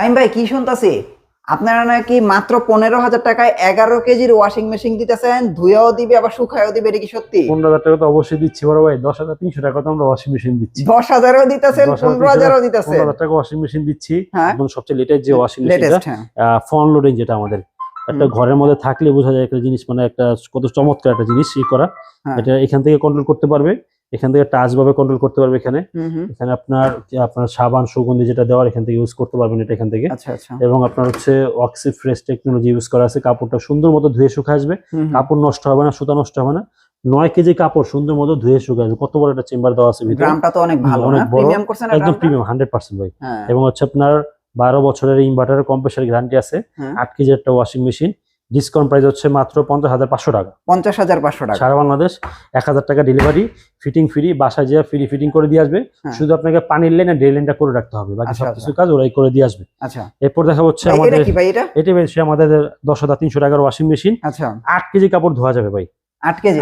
আমি ভাই কি শুনতাছি? আপনারা নাকি মাত্র পনেরো হাজার টাকায় এগারো কেজির ওয়াশিং মেশিন দিতেছেন ধুয়েও দিবে আবার শুকায়ও দিবে এটা কি সত্যি? পনেরো হাজার টাকা তো অবশ্যই দিচ্ছি বড় ভাই। দশ হাজার তিনশো টাকা তো আমরা ওয়াশিং মেশিন দিচ্ছি। দশ হাজারও দিতেছেন পনেরো হাজারও দিতেছেন। পনেরো টাকা ওয়াশিং মেশিন দিচ্ছি। হ্যাঁ। এবং সবচেয়ে লেটেস্ট যে ওয়াশিং মেশিনটা ফোন লোডিং যেটা আমাদের। একটা ঘরের মধ্যে থাকলে বোঝা যায় একটা জিনিস মানে একটা কত চমৎকার একটা জিনিস ই করা। হ্যাঁ। এটা এখান থেকে কন্ট্রোল করতে পারবে। এখান থেকে টাচ ভাবে কন্ট্রোল করতে পারবে এখানে। এখানে আপনার আপনার সাবান সুগন্ধি যেটা দেওয়ার এখান থেকে ইউজ করতে পারবেন এটা এখান থেকে। আচ্ছা আচ্ছা। এবং আপনার হচ্ছে অক্সি ফ্রেশ টেকনোলজি ইউজ করা আছে। কাপড়টা সুন্দর মতো ধুয়ে শুকা আসবে। কাপড় নষ্ট হবে না সুতা নষ্ট হবে না। নয় কেজি কাপড় সুন্দর মতো ধুয়ে শুকা আসবে। কত বড় একটা চেম্বার দেওয়া আছে ভিতরে। গ্রামটা তো অনেক ভালো অনেক বড়, একদম প্রিমিয়াম হান্ড্রেড পার্সেন্ট ভাই। হ্যাঁ। এবং হচ্ছে আপনার বারো বছরের ইনভার্টার কম্প্রেসার গ্যারান্টি আছে। হ্যাঁ। আট কেজি একটা ওয়াশিং মেশিন ডিসকাউন্ট প্রাইস হচ্ছে মাত্র পঞ্চাশ হাজার পাঁচশো টাকা। পঞ্চাশ হাজার পাঁচশো টাকা। সারা বাংলাদেশ এক হাজার টাকা ডেলিভারি ফিটিং ফ্রি বাসায় যেয়ে ফ্রি ফিটিং করে দিয়ে আসবে। হ্যাঁ। শুধু আপনাকে পানির লাইন আর ড্রেন লাইনটা করে রাখতে হবে বাকি সব সবকিছু কাজ ওরাই করে দিয়ে আসবে। আচ্ছা। এরপর দেখা হচ্ছে আমাদের এটা? আমাদের দশ হাজার তিনশো টাকার ওয়াশিং মেশিন আচ্ছা। আট কেজি কাপড় ধোয়া যাবে ভাই।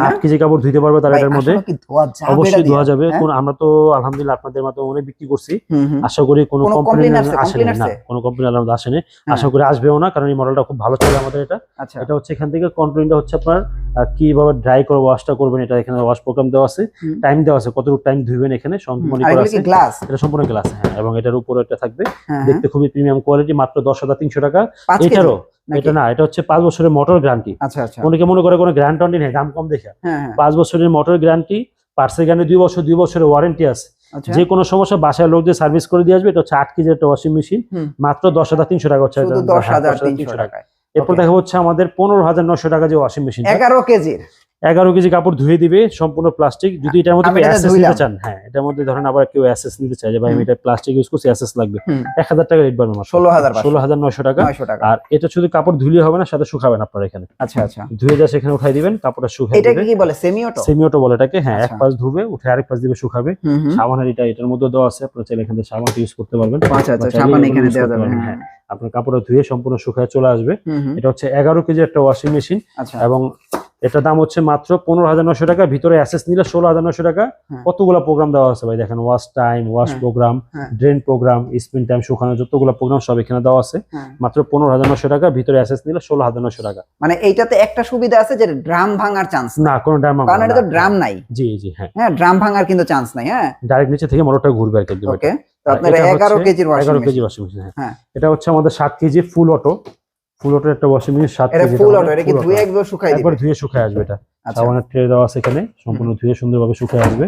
আট কেজি কাপড় ধুইতে পারবে তার এটার মধ্যে। অবশ্যই ধোয়া যাবে। হ্যাঁ? কোন আমরা তো আলহামদুলিল্লাহ আপনাদের মাধ্যমে অনেক বিক্রি করছি। আশা করি কোনো কমপ্লেন আসেনি না? কোনো কমপ্লেন আসেনি। হ্যাঁ। আশা করি আসবেও না কারণ এই মডেলটা খুব ভালো চলে আমাদের এটা। আচ্ছা। এটা হচ্ছে এখান থেকে কন্ট্রোলিংটা হচ্ছে আপনার কীভাবে ড্রাই করে ওয়াশটা করবেন এটা এখানে ওয়াশ প্রোগ্রাম দেওয়া আছে। টাইম দেওয়া আছে কতটুকু টাইম ধুইবেন এখানে সম্পূর্ণ গ্লাস এটা সম্পূর্ণ গ্লাস হ্যাঁ এবং এটার উপরে এটা থাকবে। হ্যাঁ দেখতে খুবই প্রিমিয়াম কোয়ালিটি মাত্র দশ হাজার তিনশো টাকা। এটারও এটা না এটা হচ্ছে পাঁচ বছরের মোটর গ্যারান্টি আচ্ছা আচ্ছা। অনেকে মনে করে কোনো গ্যারান্টি নেই দাম কম দেখে। হ্যাঁ হ্যাঁ। পাঁচ বছরের মোটর গ্যারান্টি পার্সেল গ্যারান্টি দুই বছর দুই বছরের ওয়ারেন্টি আছে। আচ্ছা। যে কোনো সমস্যা বাসায় লোক দিয়ে সার্ভিস করে দিয়ে আসবে এটা হচ্ছে আট কেজি একটা ওয়াশিং মেশিন মাত্র দশ হাজার তিনশো টাকা হচ্ছে। দশ হ্যাঁ, হাজার তিনশো টাকায়। এরপর দেখা হচ্ছে আমাদের পনেরো হাজার নশো টাকা যে ওয়াশিং মেশিন এগারো কেজির। এগারো কেজি কাপড় ধুয়ে দিবে সম্পূর্ণ প্লাস্টিক যদি এটার মধ্যে। নিতে চান হ্যাঁ এটার মধ্যে ধরেন আবার কেউ অ্যাসেস নিতে চায় যে ভাই আমি এটা প্লাস্টিক ইউজ করছি অ্যাসেস লাগবে। এক হাজার টাকা রেট বাড়বে ষোলো হাজার ষোলো হাজার নয়শো টাকা। আর এটা শুধু কাপড় ধুলে হবে না সাথে শুকাবেন আপনার এখানে। আচ্ছা আচ্ছা। ধুয়ে যা সেখানে উঠাই দিবেন কাপড়টা শুকাই এটা কি বলে সেমি অটো সেমি অটো বলে এটাকে হ্যাঁ এক আচ্ছা। পাশ ধুবে উঠে আরেক পাশ দিবে শুকাবে। সাবানের এটা এটার মধ্যে দেওয়া আছে আপনার চাইলে এখান থেকে সাবানটা ইউজ করতে পারবেন। আচ্ছা আচ্ছা সাবান এখানে দেওয়া যাবে পারবেন, হ্যাঁ। আপনার কাপড়টা ধুয়ে সম্পূর্ণ শুকায় চলে আসবে। এটা হচ্ছে এগারো কেজি একটা ওয়াশিং মেশিন আচ্ছা। এবং এটার দাম হচ্ছে মাত্র পনেরো হাজার নশো টাকা ভিতরে অ্যাসেস নিলে ষোলো হাজার নশো টাকা। হ্যাঁ। কতগুলো প্রোগ্রাম দেওয়া আছে ভাই? দেখেন ওয়াশ টাইম ওয়াশ হ্যাঁ। প্রোগ্রাম হ্যাঁ। ড্রেন প্রোগ্রাম স্পিন টাইম শুকানো যতগুলো প্রোগ্রাম সব এখানে দেওয়া আছে। হ্যাঁ। মাত্র পনেরো হাজার নশো টাকা ভিতরে অ্যাসেস নিলে ষোলো হাজার নশো টাকা। মানে এইটাতে একটা সুবিধা আছে যে ড্রাম ভাঙার চান্স না কোনো ড্রাম কারণ এটা তো ড্রাম নাই। জি জি হ্যাঁ। হ্যাঁ ড্রাম ভাঙার কিন্তু চান্স নাই হ্যাঁ। ডাইরেক্ট নিচে থেকে মোটরটা ঘুরবে আর কি ওকে তো আপনার এগারো কেজির এগারো কেজি ওয়াশিং মেশিন হ্যাঁ। হ্যাঁ। এটা হচ্ছে আমাদের সাত KG full auto full auto একটা ওয়াশিং মেশিন সাত এটা কেজি ফুল অটো এটা কি ধুয়ে একবার শুকাই দিবে একবার ধুয়ে শুকায় আসবে এটা। আচ্ছা। সাবানের ট্রে দেওয়া আছে এখানে সম্পূর্ণ ধুয়ে সুন্দরভাবে শুকায় আসবে।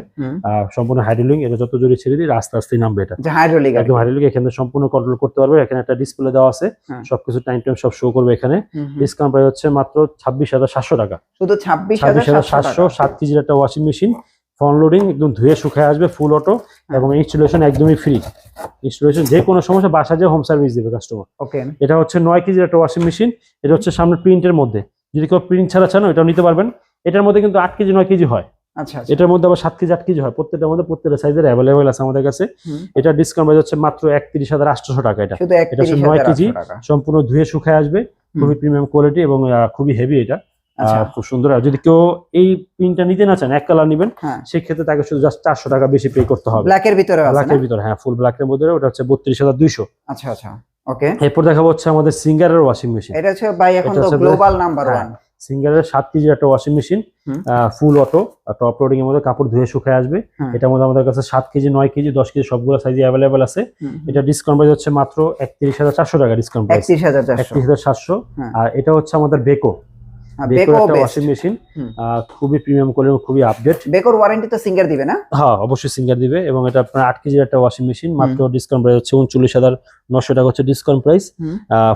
আর সম্পূর্ণ হাইড্রোলিং এটা যত জোরে ছেড়ে দিই আস্তে আস্তে নামবে এটা। যে হাইড্রোলিক একদম হাইড্রোলিক এখানে সম্পূর্ণ কন্ট্রোল করতে পারবে। এখানে একটা ডিসপ্লে দেওয়া আছে। হ্যাঁ। সবকিছু টাইম টাইম সব শো করবে এখানে। ডিসকাউন্ট প্রাইস হচ্ছে মাত্র ছাব্বিশ হাজার সাতশো টাকা। শুধু ছাব্বিশ হাজার ছাব্বিশ হাজার সাতশো সাতশো সাত কেজির একটা ওয়াশিং মেশিন ফ্রন্ট লোডিং একদম ধুয়ে শুকায় আসবে ফুল অটো এবং ইনস্টলেশন একদমই ফ্রি ইনস্টলেশন যে কোনো সমস্যা বাসা যে হোম সার্ভিস দেবে কাস্টমার ওকে এটা হচ্ছে নয় কেজির একটা ওয়াশিং মেশিন এটা হচ্ছে সামনে প্রিন্টের মধ্যে। যদি কেউ প্রিন্ট ছাড়া চান এটাও নিতে পারবেন। এটার মধ্যে কিন্তু আট কেজি নয় কেজি হয়। আচ্ছা আচ্ছা। এটার মধ্যে আবার সাত কেজি আট কেজি হয়। প্রত্যেকটার মধ্যে প্রত্যেকটা সাইজের অ্যাভেলেবেল আছে আমাদের কাছে। এটা ডিসকাউন্ট প্রাইস হচ্ছে মাত্র একত্রিশ হাজার আটশোশো টাকা এটা। এটা হচ্ছে নয় কেজি সম্পূর্ণ ধুয়ে শুকায় আসবে। খুবই প্রিমিয়াম কোয়ালিটি এবং খুবই হেভি এটা। খুব সুন্দর। আর যদি কেউ এই প্রিন্টটা নিতে না চান এক কালার নেবেন হ্যাঁ। সেক্ষেত্রে তাকে শুধু জাস্ট চারশো টাকা বেশি পে করতে হবে। ব্ল্যাকের ভিতরে? ব্ল্যাকের ভিতরে হ্যাঁ ফুল ব্ল্যাকের মধ্যে ওটা হচ্ছে বত্রিশ হাজার দুইশো। আচ্ছা আচ্ছা ওকে এরপর দেখাবো হচ্ছে আমাদের সিঙ্গারের ওয়াশিং মেশিন এটা হচ্ছে ভাই এখন তো গ্লোবাল নাম্বার হ্যাঁ, ওয়ান সিঙ্গারের সাত কেজির একটা washing machine. Full auto top loading এর মধ্যে কাপড় ধুয়ে শুকায় আসবে। হুম। এটার মধ্যে আমাদের কাছে সাত কেজি নয় কেজি দশ কেজি সবগুলো সাইজে অ্যাভেলেবেল আছে। এটা ডিসকাউন্ট প্রাইস হচ্ছে মাত্র একত্রিশ হাজার চারশো টাকা ডিসকাউন্ট প্রাইস একত্রিশ হাজার চারশো। একত্রিশ হাজার সাতশো হ্যাঁ। আর এটা হচ্ছে আমাদের বেকো মেশিন হুম। খুবই প্রিমিয়াম কোয়ালিটি খুবই আপডেট বেকোর ওয়ারেন্টি তো সিঙ্গার দিবে না? হ্যাঁ অবশ্যই সিঙ্গার দিবে এবং এটা আপনার আট কেজির একটা ওয়াশিং মেশিন মাত্র ডিসকাউন্ট প্রাইস হচ্ছে উনচল্লিশ হাজার নশো টাকা হচ্ছে ডিসকাউন্ট প্রাইস।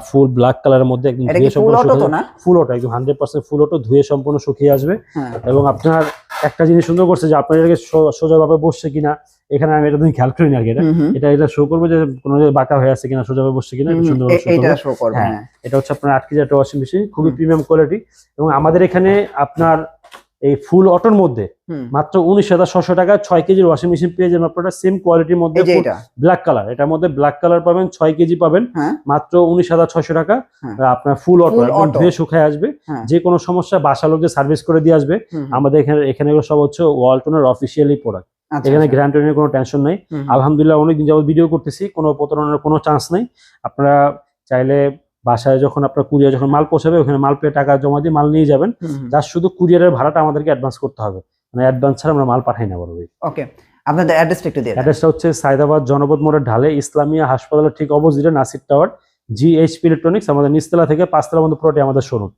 ফুল ব্ল্যাক কালারের মধ্যে একদম ধুয়ে ফুল সম্পূর্ণ অটো একদম হান্ড্রেড পার্সেন্ট ফুল অটো ধুয়ে সম্পূর্ণ শুকিয়ে আসবে। হ্যাঁ। এবং আপনার একটা জিনিস সুন্দর করছে যে আপনার সো- সোজাভাবে বসছে কিনা এখানে আমি এটা খেয়াল করি না আর কি এটা। এটা এটা শো করব যে কোনো জায়গায় বাঁকা হয়ে আছে কিনা সোজাভাবে বসছে কিনা সুন্দর হ্যাঁ। হ্যাঁ এটা হচ্ছে আপনার আট কেজি একটা ওয়াশিং মেশিন খুবই প্রিমিয়াম কোয়ালিটি এবং আমাদের এখানে আপনার এই ফুল অটোর মধ্যে মাত্র উনিশ হাজার ছশো টাকা ছয় কেজির ওয়াশিং মেশিন পেয়ে যাবেন আপনারা। সেম কোয়ালিটির মধ্যে ব্ল্যাক কালার এটার মধ্যে ব্ল্যাক কালার পাবেন ছয় কেজি পাবেন হ্যাঁ। মাত্র উনিশ হাজার ছশো টাকা। হ্যাঁ। আপনার ফুল অটো। ধুয়ে শুকায় আসবে। হ্যাঁ। যে কোনো সমস্যা বাসা লোকদের সার্ভিস করে দিয়ে আসবে। আমাদের এখানে এখানে সব হচ্ছে ওয়ালটনের অফিসিয়ালি প্রোডাক্ট এখানে। গ্যারান্টি কোনো টেনশন নেই। হুম, আলহামদুলিল্লাহ অনেকদিন যাবত ভিডিও করতেছি কোনো প্রতারণার কোনো চান্স নেই। আপনারা চাইলে বাসায় যখন আপনার কুরিয়ার যখন মাল পৌঁছাবে ওখানে মাল পেয়ে টাকা জমা দিয়ে মাল নিয়ে যাবেন। যার শুধু কুরিয়ারের ভাড়াটা আমাদেরকে অ্যাডভান্স করতে হবে। মানে অ্যাডভান্স ছাড়া আমরা মাল পাঠাই না বলব ওকে আপনাদের অ্যাড্রেসটা একটু দিয়ে অ্যাড্রেসটা হচ্ছে সাইদাবাদ জনপদ মোড়ের ঢালে ইসলামিয়া হাসপাতালের ঠিক অপোজিটে Nasir tower G H electronics আমাদের নিচতলা থেকে পাঁচতলা পর্যন্ত পুরোটি আমাদের শোরুম